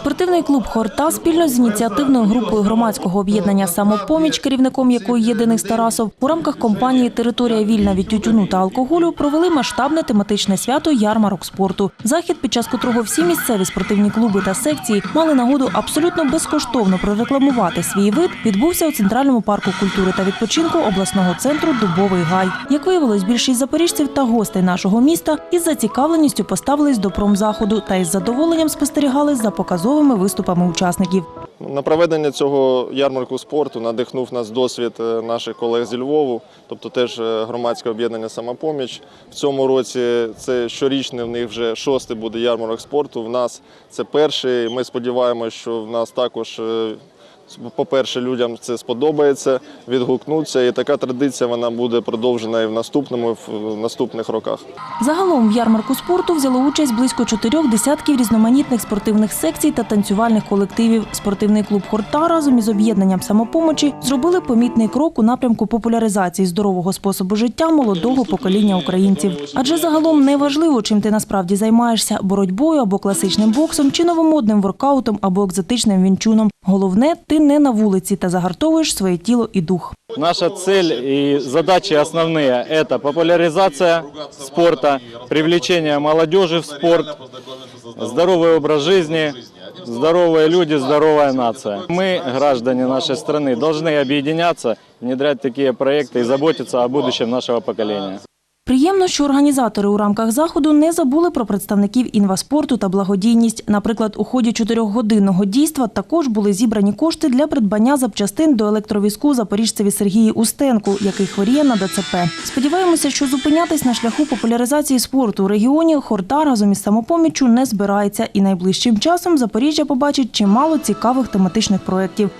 Спортивний клуб Хорта спільно з ініціативною групою громадського об'єднання Самопоміч, керівником якої є Денис Тарасов, у рамках компанії Територія вільна від тютюну та алкоголю провели масштабне тематичне свято ярмарок спорту. Захід, під час котрого всі місцеві спортивні клуби та секції мали нагоду абсолютно безкоштовно прорекламувати свій вид, відбувся у центральному парку культури та відпочинку обласного центру Дубовий гай. Як виявилось, більшість запоріжців та гостей нашого міста із зацікавленістю поставились до промзаходу та із задоволенням спостерігали за показовими виступами учасників. На проведення цього ярмарку спорту надихнув нас досвід е, наших колег зі Львову, тобто теж е, громадське об'єднання Самопоміч. В цьому році це щорічний в них вже шостий буде ярмарок спорту. В нас це перший. Ми сподіваємося, що в нас також. Е, По-перше, людям це сподобається, відгукнуться, і така традиція вона буде продовжена і в наступному в наступних роках. Загалом в ярмарку спорту взяло участь близько чотирьох десятків різноманітних спортивних секцій та танцювальних колективів. Спортивний клуб Хорта разом із об'єднанням самопомочі зробили помітний крок у напрямку популяризації здорового способу життя молодого покоління українців. Адже загалом не важливо, чим ти насправді займаєшся боротьбою або класичним боксом, чи новомодним воркаутом або екзотичним вінчуном. Головне, ти не на вулиці та загартовуєш своє тіло і дух. Наша цель и задачи основные – это популяризация спорта, привлечение молодежи в спорт, здоровый образ жизни, здоровые люди, здоровая нация. Мы, граждане нашей страны, должны объединяться, внедрять такие проекты и заботиться о будущем нашего поколения. Приємно, що організатори у рамках заходу не забули про представників інваспорту та благодійність. Наприклад, у ході чотирьохгодинного дійства також були зібрані кошти для придбання запчастин до електровізку запоріжцеві Сергії Устенку, який хворіє на ДЦП. Сподіваємося, що зупинятись на шляху популяризації спорту у регіоні Хорта разом із самопоміччю не збирається, і найближчим часом Запоріжжя побачить чимало цікавих тематичних проєктів.